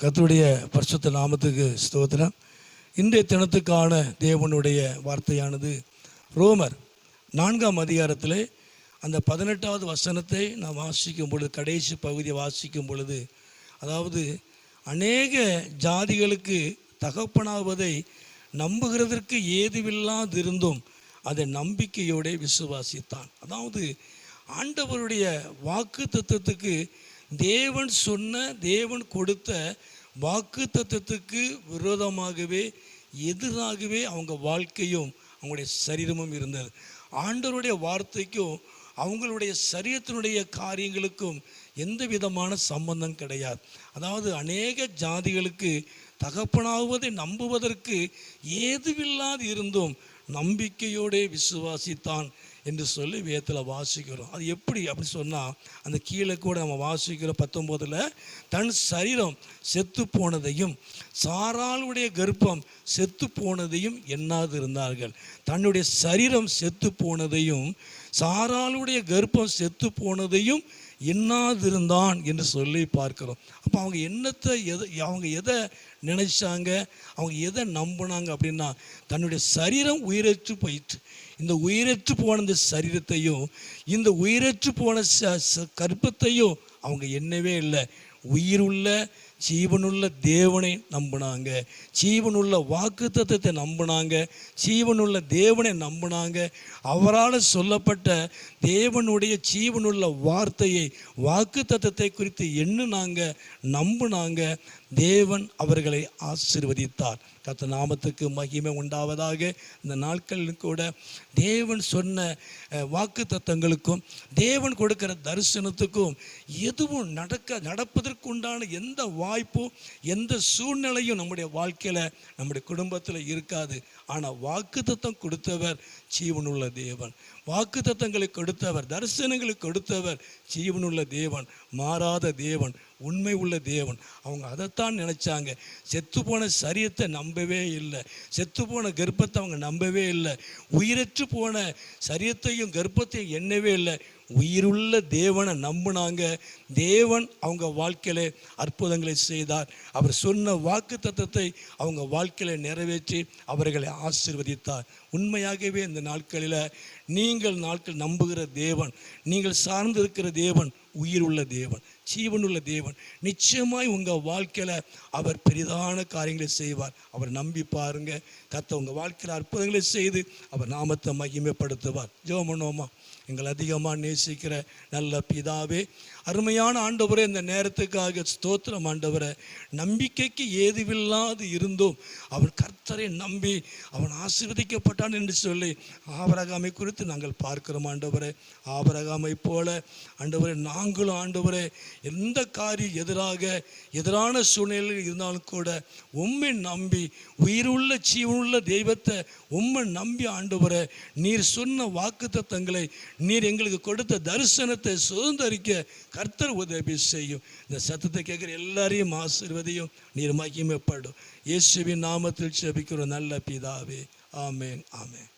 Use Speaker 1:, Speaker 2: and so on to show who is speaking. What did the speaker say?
Speaker 1: கத்துடைய பரிசுத்த நாமத்துக்கு ஸ்தோத்திரம். இன்றைய தினத்துக்கான தேவனுடைய வார்த்தையானது ரோமர் நான்காம் அதிகாரத்தில் அந்த பதினெட்டாவது வசனத்தை நாம் வாசிக்கும் பொழுது கடைசி பகுதியை வாசிக்கும் பொழுது அதாவது அநேக ஜாதிகளுக்கு தகப்பனாவதை நம்புகிறதற்கு ஏதுவில்லாதிருந்தும் அதை நம்பிக்கையோட விசுவாசித்தான். அதாவது ஆண்டவருடைய வாக்கு தத்துவத்துக்கு தேவன் சொன்ன தேவன் கொடுத்த வாக்கு தத்துவத்துக்கு விரோதமாகவே எதிராகவே அவங்க வாழ்க்கையும் அவங்களுடைய சரீரமும் இருந்தது. ஆண்டவருடைய வார்த்தைக்கும் அவங்களுடைய சரீரத்தினுடைய காரியங்களுக்கும் எந்த விதமான சம்பந்தம் கிடையாது. அதாவது அநேக ஜாதிகளுக்கு தகப்பனாவதை நம்புவதற்கு ஏதுவில்லாது இருந்தும் நம்பிக்கையோடே விசுவாசித்தான் என்று சொல்லி வேதத்தில் வாசிக்கிறோம். அது எப்படி அப்படி சொன்னால் அந்த கீழே கூட நம்ம வாசிக்கிறோம் பத்தொம்போதில் தன் சரீரம் செத்து போனதையும் சாராளுடைய கர்ப்பம் செத்து போனதையும் எண்ணாது இருந்தார்கள். தன்னுடைய சரீரம் செத்து போனதையும் சாராளுடைய கர்ப்பம் செத்து போனதையும் என்னாதிருந்தான் என்று சொல்லி பார்க்கிறோம். அப்போ அவங்க என்னத்தை எதை அவங்க எதை நினைச்சாங்க அவங்க எதை நம்பினாங்க அப்படின்னா தன்னுடைய சரீரம் உயிரற்று போயிற்று. இந்த உயிரற்று போன இந்த சரீரத்தையும் இந்த உயிரற்று போன ச கற்பத்தையும் கர்ப்பத்தையும் அவங்க எண்ணவே இல்லை. உயிருள்ள ஜீவனுள்ள தேவனை நம்பினாங்க. ஜீவனுள்ள வாக்குத்தத்தத்தை நம்பினாங்க. ஜீவனுள்ள தேவனை நம்பினாங்க. அவரால் சொல்லப்பட்ட தேவனுடைய ஜீவனுள்ள வார்த்தையை வாக்குத்தத்தத்தை குறித்து எண்ணுனாங்க நம்பினாங்க. தேவன் அவர்களை ஆசீர்வதித்தார். கத்த நாமத்துக்கு மகிமை உண்டாவதாக இந்த நாட்களில் கூட தேவன் சொன்ன வாக்கு தத்தங்களுக்கும் தேவன் கொடுக்கிற தரிசனத்துக்கும் எதுவும் நடக்க நடப்பதற்குண்டான எந்த வாய்ப்பும் எந்த சூழ்நிலையும் நம்முடைய வாழ்க்கையில் நம்முடைய குடும்பத்தில் இருக்காது. ஆனால் வாக்கு தத்தம் கொடுத்தவர் ஜீவனுள்ள தேவன். வாக்கு தத்தங்களை கொடுத்தவர் தரிசனங்களை கொடுத்தவர் ஜீவனுள்ள தேவன் மாறாத தேவன் உண்மை உள்ள தேவன். அவங்க அதைத்தான் நினச்சாங்க. செத்துப்போன சரியத்தை நம்பவே இல்லை. செத்துப்போன கர்ப்பத்தை அவங்க நம்பவே இல்லை. உயிரற்று போன சரியத்தையும் கர்ப்பத்தையும் எண்ணவே இல்லை. உயிருள்ள தேவனை நம்பினாங்க. தேவன் அவங்க வாழ்க்கையில அற்புதங்களை செய்தார். அவர் சொன்ன வாக்கு தத்துவத்தை அவங்க வாழ்க்கையில நிறைவேற்றி அவர்களை ஆசீர்வதித்தார். உண்மையாகவே இந்த நாட்களில் நீங்கள் நாட்கள் நம்புகிற தேவன் நீங்கள் சார்ந்திருக்கிற தேவன் உயிருள்ள தேவன். ஜீவனுள்ள தேவன். நிச்சயமாய் உங்கள் வாழ்க்கையில் அவர் பெரிதான காரியங்களை செய்வார். அவர் நம்பி பாருங்க. கத்த உங்கள் வாழ்க்கையில் அற்புதங்களை செய்து அவர் நாமத்தை மகிமைப்படுத்துவார். ஜோமனோமா எங்களை அதிகமாக நேசிக்கிற நல்ல பிதாவே அருமையான ஆண்டவரே இந்த நேரத்துக்காக ஸ்தோத்திரம் ஆண்டவரை. நம்பிக்கைக்கு ஏதுவில்லாது இருந்தோம். அவன் கர்த்தரை நம்பி அவன் ஆசீர்வதிக்கப்பட்டான் என்று சொல்லி ஆபரகாமை குறித்து நாங்கள் பார்க்கிறோம் ஆண்டவரே. ஆபரகாமை போல ஆண்டவரே நாங்களும் ஆண்டவரே எந்த காரியம் எதிராக எதிரான சூழ்நிலையில் இருந்தாலும் கூட உம்மை நம்பி உயிருள்ள ஜீவனுள்ள தெய்வத்தை உம்மை நம்பி ஆண்டவரே நீர் சொன்ன வாக்குத்தத்தங்களை நீர் எங்களுக்கு கொடுத்த தரிசனத்தை சுதந்திரிக்க கர்த்தர் உதவி செய்யும். இந்த சத்தத்தை கேட்குற எல்லாரையும் ஆசிர்வதையும் நீர் மகிமைப்படும். இயேசுவின் நாமத்தில் செபிக்கிற நல்ல பிதாவே. ஆமேன். ஆமேன்.